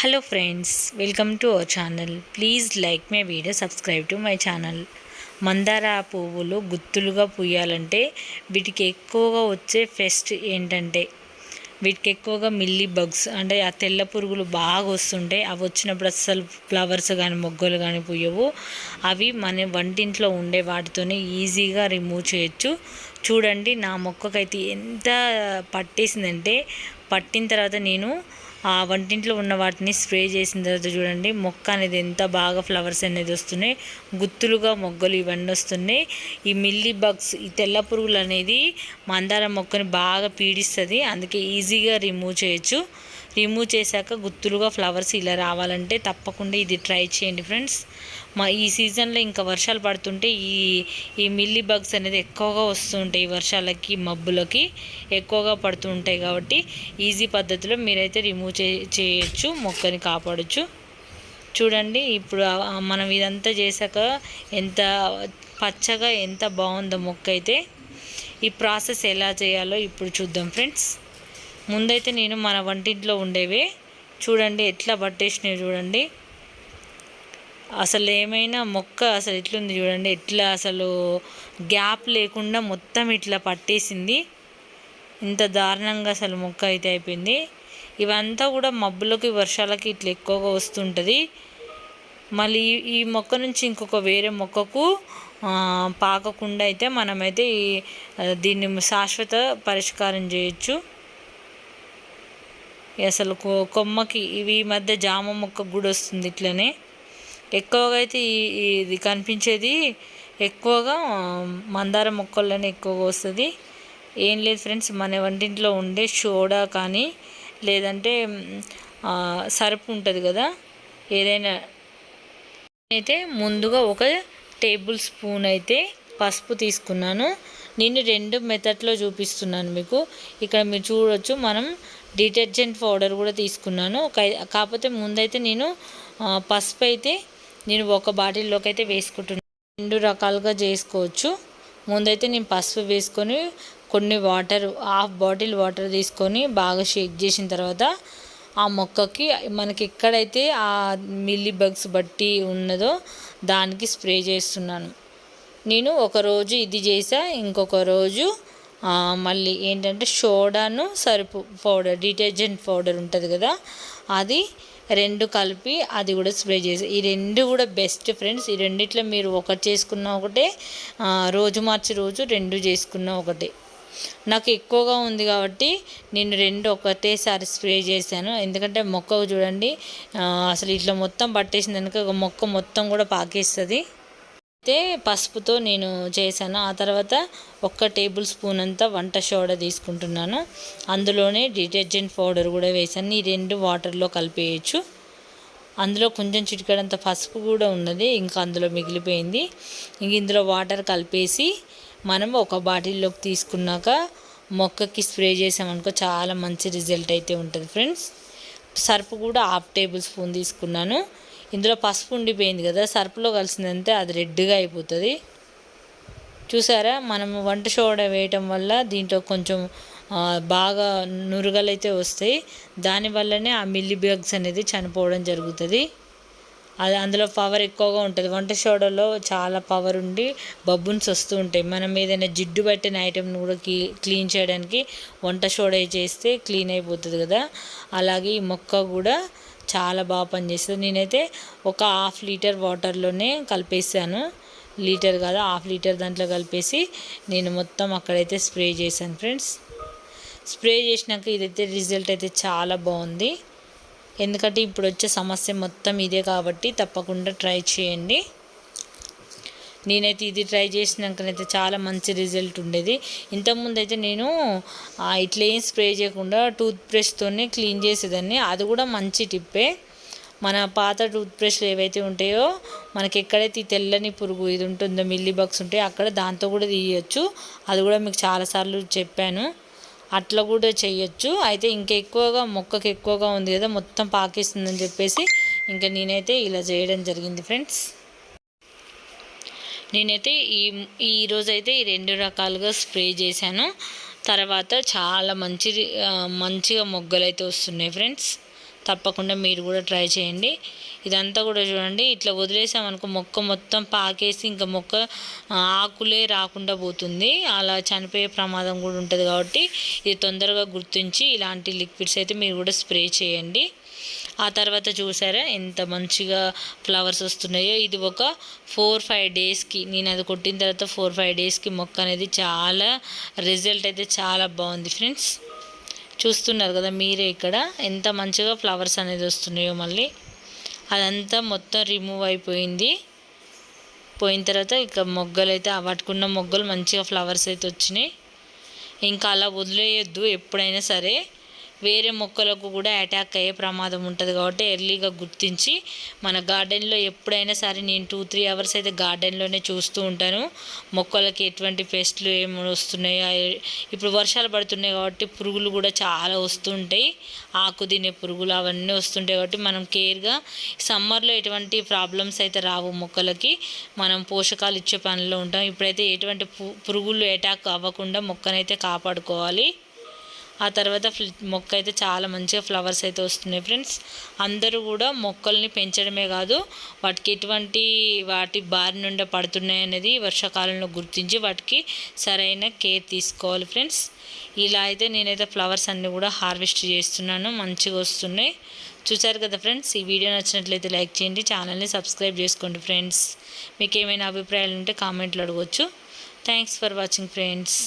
Hello friends welcome to our channel please like my video subscribe to my channel మందార పువ్వులు గుత్తులుగా పూయాలంటే వీటికి ఎక్కువగా వచ్చే ఫెస్ట్ ఏంటంటే వీటికి ఎక్కువగా మిల్లీ బగ్స్ అంటే ఆ తెల్ల పురుగులు బాగా వస్తుంటాయి అవి వచ్చినప్పుడు అస్సలు ఫ్లవర్స్ కానీ మొగ్గలు కానీ పుయ్యవు అవి మన వంటింట్లో ఉండే వాటితోనే ఈజీగా రిమూవ్ చేయొచ్చు. చూడండి నా మొక్కకైతే ఎంత పట్టేసిందంటే పట్టిన తర్వాత నేను వంటింట్లో ఉన్న వాటిని స్ప్రే చేసిన తర్వాత చూడండి మొక్క అనేది ఎంత బాగా ఫ్లవర్స్ అనేది వస్తున్నాయి. గుత్తులుగా మొగ్గలు ఇవన్నీ వస్తున్నాయి. ఈ మిల్లీ బగ్స్ ఈ తెల్ల పురుగులు అనేది మందార మొక్కని బాగా పీడిస్తుంది. అందుకే ఈజీగా రిమూవ్ చేయొచ్చు. రిమూవ్ చేశాక గుత్తులుగా ఫ్లవర్స్ ఇలా రావాలంటే తప్పకుండా ఇది ట్రై చేయండి ఫ్రెండ్స్. మా ఈ సీజన్లో ఇంకా వర్షాలు పడుతుంటే ఈ ఈ మిల్లీ బగ్స్ అనేది ఎక్కువగా వస్తుంటాయి వర్షాలకి మబ్బులకి ఎక్కువగా పడుతుంటాయి కాబట్టి ఈజీ పద్ధతిలో మీరైతే రిమూవ్ చే చేయొచ్చు మొక్కని కాపాడచ్చు. చూడండి ఇప్పుడు మనం ఇదంతా చేశాక ఎంత పచ్చగా ఎంత బాగుందో మొక్క అయితే ఈ ప్రాసెస్ ఎలా చేయాలో ఇప్పుడు చూద్దాం ఫ్రెండ్స్. ముందైతే నేను మన వంటింట్లో ఉండేవి. చూడండి ఎట్లా పట్టేసినవి చూడండి. అసలు ఏమైనా మొక్క అసలు ఎట్లుంది చూడండి. ఎట్లా అసలు గ్యాప్ లేకుండా మొత్తం ఇట్లా పట్టేసింది. ఇంత దారుణంగా అసలు మొక్క అయితే అయిపోయింది. ఇవంతా కూడా మబ్బులకి వర్షాలకి ఇట్లా ఎక్కువగా వస్తుంటుంది. మళ్ళీ ఈ మొక్క నుంచి ఇంకొక వేరే మొక్కకు పాకకుండా అయితే మనమైతే దీన్ని శాశ్వత పరిష్కారం చేయొచ్చు. అసలు కొమ్మకి ఇవి ఈ మధ్య జామ మొక్క కూడా వస్తుంది ఇట్లనే. ఎక్కువగా అయితే ఇది కనిపించేది ఎక్కువగా మందార మొక్కల్లోనే ఎక్కువగా వస్తుంది. ఏం లేదు ఫ్రెండ్స్ మన వంటింట్లో ఉండే సోడా కానీ లేదంటే సరుపు ఉంటుంది కదా ఏదైనా. అయితే ముందుగా ఒక టేబుల్ స్పూన్ అయితే పసుపు తీసుకున్నాను. నేను రెండు మెథడ్లో చూపిస్తున్నాను మీకు. ఇక్కడ మీరు చూడవచ్చు మనం డిటర్జెంట్ పౌడర్ కూడా తీసుకున్నాను. కాకపోతే ముందైతే నేను పసుపు అయితే నేను ఒక బాటిల్లోకి అయితే వేసుకుంటున్నాను రెండు రకాలుగా చేసుకోవచ్చు. ముందైతే నేను పసుపు వేసుకొని కొన్ని వాటర్ హాఫ్ బాటిల్ వాటర్ తీసుకొని బాగా షేక్ చేసిన తర్వాత ఆ మొక్కకి మనకి ఎక్కడైతే ఆ మిల్లీ బగ్స్ బట్టి ఉన్నదో దానికి స్ప్రే చేస్తున్నాను. నేను ఒకరోజు ఇది చేసా ఇంకొక రోజు మళ్ళీ ఏంటంటే సోడాను సరుపు పౌడర్ డిటర్జెంట్ పౌడర్ ఉంటుంది కదా అది రెండు కలిపి అది కూడా స్ప్రే చేసి ఈ రెండు కూడా బెస్ట్ ఫ్రెండ్స్. ఈ రెండిట్లో మీరు ఒకటి చేసుకున్న ఒకటే రోజు మార్చి రోజు రెండు చేసుకున్న ఒకటే. నాకు ఎక్కువగా ఉంది కాబట్టి నేను రెండు ఒకటేసారి స్ప్రే చేశాను. ఎందుకంటే మొక్క చూడండి అసలు ఇట్లా మొత్తం పట్టేసింది కనుక మొక్క మొత్తం కూడా పాకేస్తుంది. అయితే పసుపుతో నేను చేశాను. ఆ తర్వాత ఒక్క టేబుల్ స్పూన్ అంతా వంట సోడా తీసుకుంటున్నాను. అందులోనే డిటర్జెంట్ పౌడర్ కూడా వేసాను ఈ రెండు వాటర్లో కలిపేయచ్చు. అందులో కొంచెం చిటికడంత పసుపు కూడా ఉన్నది. ఇంకా అందులో మిగిలిపోయింది. ఇంక ఇందులో వాటర్ కలిపేసి మనం ఒక బాటిల్లోకి తీసుకున్నాక మొక్కకి స్ప్రే చేసామనుకో చాలా మంచి రిజల్ట్ అయితే ఉంటుంది ఫ్రెండ్స్. సర్పు కూడా హాఫ్ టేబుల్ స్పూన్ తీసుకున్నాను. ఇందులో పసుపు ఉండిపోయింది కదా సర్పులో కలిసిందంటే అది రెడ్గా అయిపోతుంది. చూసారా మనం వంట సోడా వేయటం వల్ల దీంట్లో కొంచెం బాగా నురుగలు అయితే వస్తాయి దానివల్లనే ఆ మిల్లీ బగ్స్ అనేది చనిపోవడం జరుగుతుంది. అది అందులో పవర్ ఎక్కువగా ఉంటుంది. వంట సోడాలో చాలా పవర్ ఉండి బబ్బున్స్ వస్తూ ఉంటాయి. మనం ఏదైనా జిడ్డు పట్టిన ఐటెంను కూడా క్లీన్ చేయడానికి వంట సోడా చేస్తే క్లీన్ అయిపోతుంది కదా. అలాగే ఈ మొక్క కూడా చాలా బాగా పనిచేస్తుంది. నేనైతే ఒక హాఫ్ లీటర్ వాటర్లోనే కలిపేసాను లీటర్ కదా హాఫ్ లీటర్ దాంట్లో కలిపేసి నేను మొత్తం అక్కడైతే స్ప్రే చేశాను ఫ్రెండ్స్. స్ప్రే చేసినాక ఇదైతే రిజల్ట్ అయితే చాలా బాగుంది. ఎందుకంటే ఇప్పుడు వచ్చే సమస్య మొత్తం ఇదే కాబట్టి తప్పకుండా ట్రై చేయండి. నేనైతే ఇది ట్రై చేసినాకనైతే చాలా మంచి రిజల్ట్ ఉండేది. ఇంతకుముందు అయితే నేను ఇట్లా ఏం స్ప్రే చేయకుండా టూత్ బ్రష్తోనే క్లీన్ చేసేదాన్ని. అది కూడా మంచి టిప్పే. మన పాత టూత్ బ్రష్లు ఏవైతే ఉంటాయో మనకి ఎక్కడైతే తెల్లని పురుగు ఇది ఉంటుందో మిల్లీ బగ్స్ ఉంటాయో అక్కడ దాంతో కూడా తీయచ్చు. అది కూడా మీకు చాలాసార్లు చెప్పాను. అట్లా కూడా చేయొచ్చు అయితే ఇంకా ఎక్కువగా మొక్కకి ఎక్కువగా ఉంది కదా మొత్తం పాకిస్తుందని చెప్పేసి ఇంకా నేనైతే ఇలా చేయడం జరిగింది ఫ్రెండ్స్. నేనైతే ఈ ఈరోజైతే ఈ రెండు రకాలుగా స్ప్రే చేశాను. తర్వాత చాలా మంచి మంచిగా మొగ్గలు అయితే వస్తున్నాయి ఫ్రెండ్స్. తప్పకుండా మీరు కూడా ట్రై చేయండి. ఇదంతా కూడా చూడండి. ఇట్లా వదిలేసామనుకో మొక్క మొత్తం పాకేసి ఇంకా మొక్క ఆకులే రాకుండా పోతుంది. అలా చనిపోయే ప్రమాదం కూడా ఉంటుంది కాబట్టి ఇది తొందరగా గుర్తించి ఇలాంటి లిక్విడ్స్ అయితే మీరు కూడా స్ప్రే చేయండి. ఆ తర్వాత చూసారా ఎంత మంచిగా ఫ్లవర్స్ వస్తున్నాయో. ఇది ఒక ఫోర్ ఫైవ్ డేస్కి నేను అది కొట్టిన తర్వాత ఫోర్ ఫైవ్ డేస్కి మొక్క అనేది చాలా రిజల్ట్ అయితే చాలా బాగుంది ఫ్రెండ్స్. చూస్తున్నారు కదా మీరే ఇక్కడ ఎంత మంచిగా ఫ్లవర్స్ అనేది వస్తున్నాయో మళ్ళీ. అదంతా మొత్తం రిమూవ్ అయిపోయింది. పోయిన తర్వాత ఇక మొగ్గలు అయితే పట్టుకున్న మొగ్గలు మంచిగా ఫ్లవర్స్ అయితే వచ్చినాయి. ఇంకా అలా వదిలేయొద్దు ఎప్పుడైనా సరే. వేరే మొక్కలకు కూడా అటాక్ అయ్యే ప్రమాదం ఉంటుంది కాబట్టి ఎర్లీగా గుర్తించి మన గార్డెన్లో ఎప్పుడైనా సరే నేను టూ త్రీ అవర్స్ అయితే గార్డెన్లోనే చూస్తూ ఉంటాను. మొక్కలకి ఎటువంటి పెస్ట్లు ఏమి వస్తున్నాయో? ఇప్పుడు వర్షాలు పడుతున్నాయి కాబట్టి పురుగులు కూడా చాలా వస్తుంటాయి. ఆకు తినే పురుగులు అవన్నీ వస్తుంటాయి కాబట్టి మనం కేర్గా సమ్మర్లో ఎటువంటి ప్రాబ్లమ్స్ అయితే రావు మొక్కలకి. మనం పోషకాలు ఇచ్చే పనిలో ఉంటాం. ఇప్పుడైతే ఎటువంటి పురుగులు అటాక్ అవ్వకుండా మొక్కనైతే కాపాడుకోవాలి. ఆ తర్వాత మొక్క అయితే చాలా మంచిగా ఫ్లవర్స్ అయితే వస్తున్నాయి ఫ్రెండ్స్. అందరూ కూడా మొక్కల్ని పెంచడమే కాదు వాటికి ఎటువంటి వాటి బారి నుండి పడుతున్నాయి అనేది వర్షాకాలంలో గుర్తించి వాటికి సరైన కేర్ తీసుకోవాలి ఫ్రెండ్స్. ఇలా అయితే నేనైతే ఫ్లవర్స్ అన్నీ కూడా హార్వెస్ట్ చేస్తున్నాను మంచిగా వస్తున్నాయి. చూసారు కదా ఫ్రెండ్స్ ఈ వీడియో నచ్చినట్లయితే లైక్ చేయండి ఛానల్ని సబ్స్క్రైబ్ చేసుకోండి ఫ్రెండ్స్. మీకు ఏమైనా అభిప్రాయాలు ఉంటే కామెంట్లు అడగవచ్చు థ్యాంక్స్ ఫర్ వాచింగ్ ఫ్రెండ్స్.